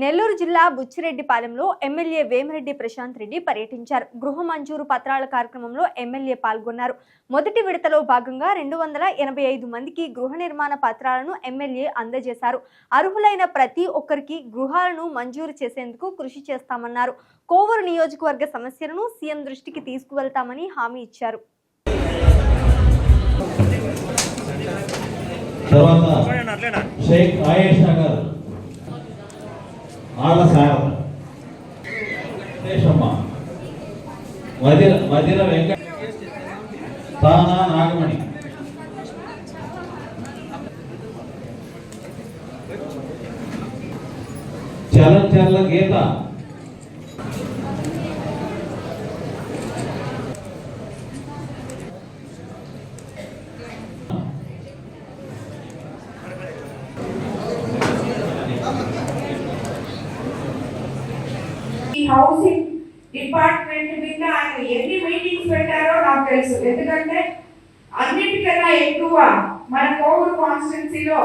నెల్లూరు జిల్లా బుచ్చిరెడ్డిపాలెంలో ఎమ్మెల్యే వేమిరెడ్డి ప్రశాంత్ రెడ్డి పర్యటించారు. గృహ మంజూరు పత్రాల కార్యక్రమంలో ఎమ్మెల్యే పాల్గొన్నారు. మొదటి విడతలో భాగంగా రెండు వందల ఎనభై ఐదు మందికి గృహ నిర్మాణ పత్రాలను ఎమ్మెల్యే అందజేశారు. అర్హులైన ప్రతి ఒక్కరికి గృహాలను మంజూరు చేసేందుకు కృషి చేస్తామన్నారు. కోవూరు నియోజకవర్గ సమస్యలను సీఎం దృష్టికి తీసుకువెళ్తామని హామీ ఇచ్చారు. తర్వాత షేక్ ఆయేషా గారు ఆళ్ళ సార్. వదిర వదిర వెంకట తానా నాగమణి. చలంచర్ల గీత. హౌసింగ్ డిపార్ట్మెంట్ మీద ఆయన ఎన్ని మీటింగ్స్ పెట్టారో నాకు తెలుసు. ఎందుకంటే అన్నిటికన్నా ఎక్కువ మన కోవూరు కాన్స్టిట్యున్సీలో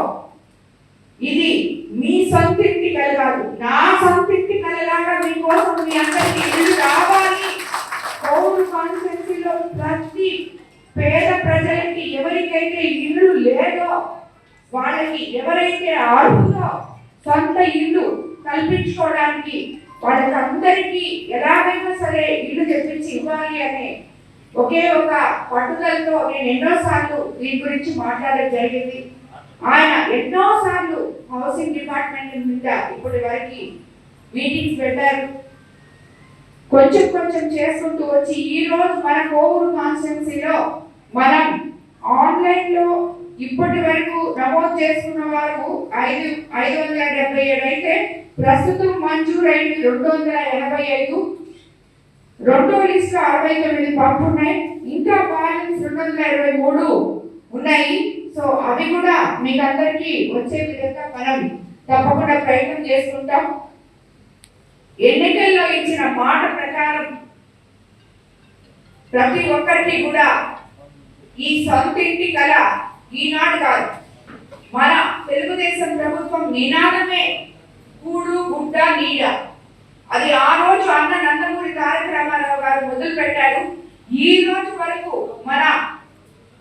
ఇది మీ సొంత ఇంటి కల కాదు నా సొంత ఇంటి కలలాగా మీకోసం మీ అందరికీ ఇల్లు రావాలి. కోవూరు కాన్స్టిట్యున్సీలో ప్రతి పేద ప్రజలకి ఎవరికైతే ఇల్లు లేదో వాళ్ళకి ఎవరైతే అర్హులో సొంత ఇల్లు కల్పించుకోవడానికి వాళ్ళకందరికీ ఎలాగైనా సరే ఇల్లు తెప్పించి ఇవ్వాలి అనే ఒకే ఒక పట్టుదలతో నేను ఎన్నోసార్లు దీని గురించి మాట్లాడడం జరిగింది. ఆయన ఎన్నోసార్లు హౌసింగ్ డిపార్ట్మెంట్ మీద ఇప్పటి వరకు మీటింగ్స్ పెట్టారు. కొంచెం కొంచెం చేసుకుంటూ వచ్చి ఈ రోజు మన కోవూరు కాన్స్టిట్యున్సీలో మనం ఆన్లైన్లో ఇప్పటి వరకు నమోదు చేసుకున్న వారు ఐదు ఐదు వందల డెబ్బై ఏడు అయితే ప్రస్తుతం మంజూరైంది రెండు వందల ఎనభై ఐదు. రెండో లిస్ట్ అరవై తొమ్మిది పంపున్నాయి. ఇంకా బ్యాలెన్స్ రెండు వందల ఇరవై మూడు ఉన్నాయి. సో అవి కూడా మీకు అందరికీ వచ్చే విధంగా మనం తప్పకుండా ప్రయత్నం చేసుకుంటాం. ఎన్నికల్లో ఇచ్చిన మాట ప్రకారం ప్రతి ఒక్కరికి కూడా ఈ సొంత ఇంటి కళ ఈనాడు కాదు. మన తెలుగుదేశం ప్రభుత్వం నినాదమే గుడ్డ నీడ. అది ఆ రోజు అన్న నందమూరి తారక గారు మొదలు పెట్టారు. ఈ రోజు వరకు మన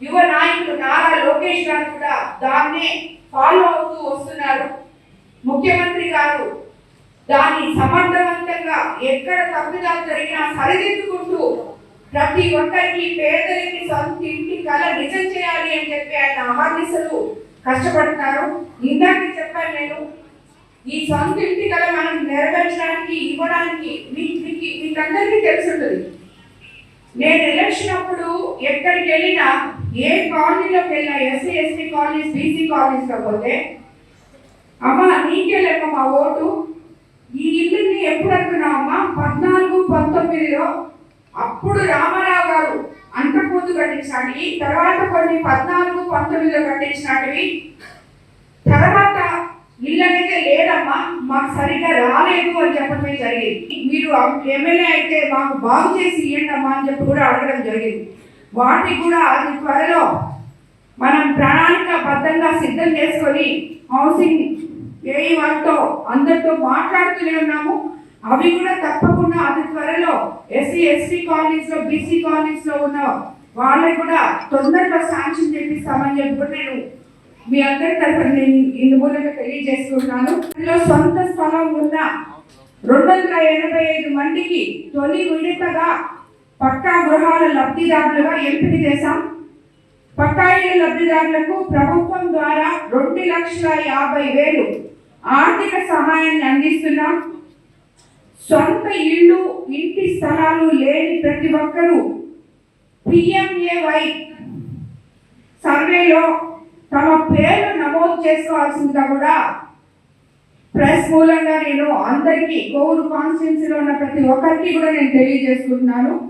యువ నాయకులు నారా లోకేష్ గారు కూడా దాన్నే ఫాలో అవుతూ వస్తున్నారు. ముఖ్యమంత్రి గారు దాన్ని సమర్థవంతంగా ఎక్కడ తప్పుదాలు జరిగినా సరిదిద్దుకుంటూ ప్రతి ఒక్కరికి పేదలకి సొంత ఇంటి కళ నిజం చేయాలి అని చెప్పి ఆయన అహర్నిశలు కష్టపడుతున్నారు. ఇందాక చెప్పాను నేను ఈ సొంత ఇంటి కళ మనం నెరవేర్చడానికి ఇవ్వడానికి మీకు మీకందరికీ తెలిసి ఉంటుంది నేను ఎలక్షన్ అప్పుడు ఎక్కడికి వెళ్ళినా ఏ కాలనీలోకి వెళ్ళినా ఎస్సీ ఎస్టీ కాలనీస్ బీసీ కాలనీస్లో పోతే అమ్మ నీకే లెక్క మా ఓటు. ఈ ఇల్లుని ఎప్పుడు అనుకున్నావమ్మా పద్నాలుగు పంతొమ్మిదిలో అప్పుడు రామారావు గారు అంతకుముందు కట్టించినవి తర్వాత కొన్ని పద్నాలుగు పంతొమ్మిదిలో కట్టించినవి. తర్వాత లేదమ్మా మాకు సరిగ్గా రాలేదు అని చెప్పడమే జరిగింది. మీరు ఎమ్మెల్యే అయితే మాకు బాగు చేసి ఇవ్వండి అమ్మా అని చెప్పి కూడా అడగడం జరిగింది. వాటికి కూడా అది త్వరలో మనం ప్రణాళికాబద్ధంగా సిద్ధం చేసుకొని హౌసింగ్ ఏ వాళ్ళతో అందరితో మాట్లాడుతూనే ఉన్నాము. అవి కూడా తప్పకుండా అతి త్వరలో ఎస్సీ ఎస్టీ కాలనీస్లో బీసీ కాలనీస్లో ఉన్న వాళ్ళకి కూడా తొందరగా శాంక్షన్ చేపిస్తామని చెప్పి నేను మీ అందరి తరఫున నేను ఇందు మూలంగా తెలియజేస్తున్నాను ఇందులో సొంత స్థలం ఉన్న రెండు వందల ఎనభై ఐదు మందికి తొలి విడతగా పక్కా గృహాల లబ్ధిదారులుగా ఎంపిక చేశాం. పక్కా ఇళ్ళ లబ్ధిదారులకు ప్రభుత్వం ద్వారా రెండు లక్షల యాభై వేలు ఆర్థిక సహాయాన్ని అందిస్తున్నాం. సొంత ఇల్లు ఇంటి స్థలాలు లేని ప్రతి ఒక్కరూ పిఎంఏవై సర్వేలో తమ పేరు నమోదు చేసుకోవాల్సిందిగా కూడా ప్రెస్ మూలంగా నేను అందరికీ కోవూరు కాన్స్టిట్యున్సీలో ఉన్న ప్రతి ఒక్కరికి కూడా నేను తెలియజేసుకుంటున్నాను.